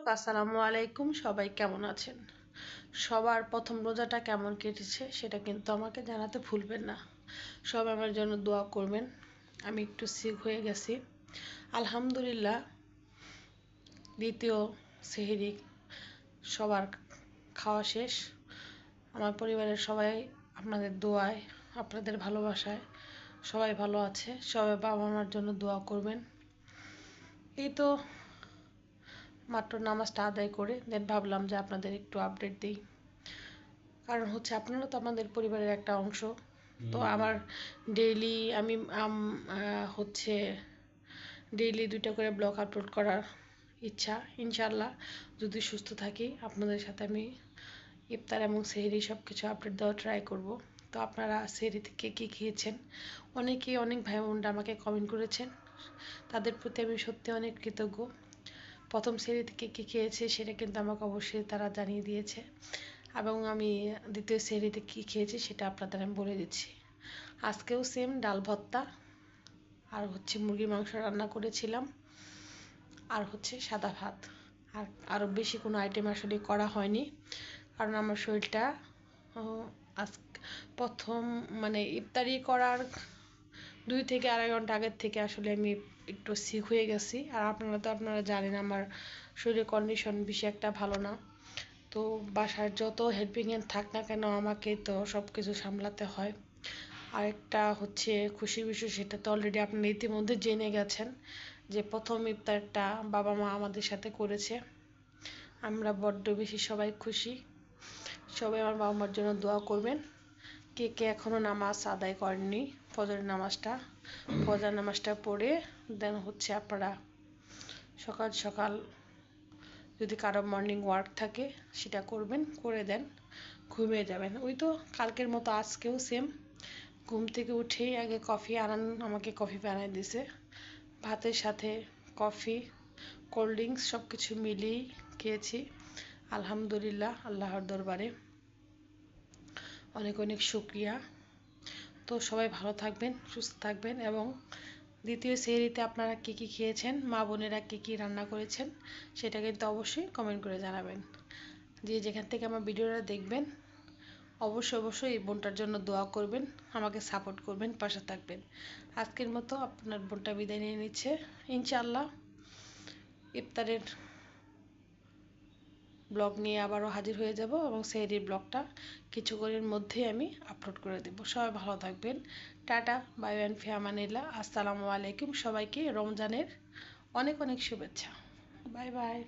দর্শক, আসসালামু আলাইকুম। সবাই কেমন আছেন? সবার প্রথম রোজাটা কেমন কেটেছে সেটা কিন্তু আমাকে জানাতে ভুলবেন না। সবাই আমার জন্য দোয়া করবেন। আমি একটু সিক হয়ে গেছি। আলহামদুলিল্লাহ, দ্বিতীয় সেহেরি সবার খাওয়া শেষ। আমার পরিবারের সবাই আপনাদের দোয়ায়, আপনাদের ভালোবাসায় সবাই ভালো আছে। সবাই বাবা মার জন্য দোয়া করবেন। এই তো মাত্র নামাজটা আদায় করে দেন ভাবলাম যে আপনাদের একটু আপডেট দিই। কারণ হচ্ছে আপনারা তো আমাদের পরিবারের একটা অংশ। তো আমার ডেইলি আমি হচ্ছে ডেইলি দুইটা করে ব্লগ আপলোড করার ইচ্ছা ইনশাল্লাহ যদি সুস্থ থাকি আপনাদের সাথে আমি ইফতার এবং সেহরি সব কিছু আপডেট দেওয়ার ট্রাই করব। তো আপনারা সেহরি থেকে কী খেয়েছেন? অনেকেই অনেক ভাই বোনরা আমাকে কমেন্ট করেছেন। তাদের প্রতি আমি সত্যি অনেক কৃতজ্ঞ। প্রথম শ্রেণি থেকে কী খেয়েছে সেটা কিন্তু আমাকে অবশ্যই তারা জানিয়ে দিয়েছে। এবং আমি দ্বিতীয় শ্রেণীতে কী খেয়েছি সেটা আপনাদের আমি বলে দিচ্ছি। আজকেও সেম ডাল ভর্তা, আর হচ্ছে মুরগির মাংস রান্না করেছিলাম, আর হচ্ছে সাদা ভাত। আর আরও বেশি কোনো আইটেম আসলে করা হয়নি, কারণ আমার শরীরটা আজ প্রথম মানে ইফতারি করার দুই থেকে আড়াই ঘণ্টা আগের থেকে আসলে আমি একটু সিক হয়ে গেছি। আর আপনারা তো আপনারা জানেন আমার শরীরের কন্ডিশন বেশি একটা ভালো না। তো বাসার যত হেল্পিং হ্যান্ড থাক না কেন আমাকে তো সব কিছু সামলাতে হয়। আরেকটা হচ্ছে খুশি বিষয় সেটা তো অলরেডি আপনারা ইতিমধ্যে জেনে গেছেন যে প্রথম ইফতারটা বাবা মা আমাদের সাথে করেছে। আমরা বড্ড বেশি সবাই খুশি। সবাই আমার বাবা মার জন্য দোয়া করবেন। কে কে এখনও নামাজ আদায় করেননি, ফজরের নামাজটা ফজর নামাজটা পড়ে দেন হচ্ছে আপনারা সকাল সকাল যদি কারও মর্নিং ওয়ার্ক থাকে সেটা করবেন, করে দেন, ঘুমিয়ে যাবেন। ওই তো কালকের মতো আজকেও সেম ঘুম থেকে উঠেই আগে কফি আনান, আমাকে কফি বানাই দিছে। ভাতের সাথে কফি কোল্ড ড্রিঙ্কস সব কিছু মিলিয়েই খেয়েছি। আলহামদুলিল্লাহ, আল্লাহর দরবারে। অনেক অনেক শুক্রিয়া। তো সবাই ভালো থাকবেন, সুস্থ থাকবেন এবং দ্বিতীয় সেরিতে আপনারা কী কী খেয়েছেন, মা বোনেরা কী কী রান্না করেছেন, সেটা কিন্তু অবশ্যই কমেন্ট করে জানাবেন। যে যেখান থেকে আমার ভিডিওটা দেখবেন, অবশ্যই অবশ্যই এই বোনটার জন্য দোয়া করবেন, আমাকে সাপোর্ট করবেন, পাশে থাকবেন। আজকের মতো আপনার বোনটা বিদায় নিয়ে নিচ্ছে। ইনশাল্লাহ ইফতারের ব্লগ নিয়ে আবারও হাজির হয়ে যাব এবং সেই ব্লগটা কিছুক্ষণের মধ্যেই আমি আপলোড করে দেব। সবাই ভালো থাকবেন। টাটা, বাই অ্যান্ড ফিয়ামানিল্লা আসসালামু আলাইকুম সবাইকে। রমজানের অনেক অনেক শুভেচ্ছা। Bye bye.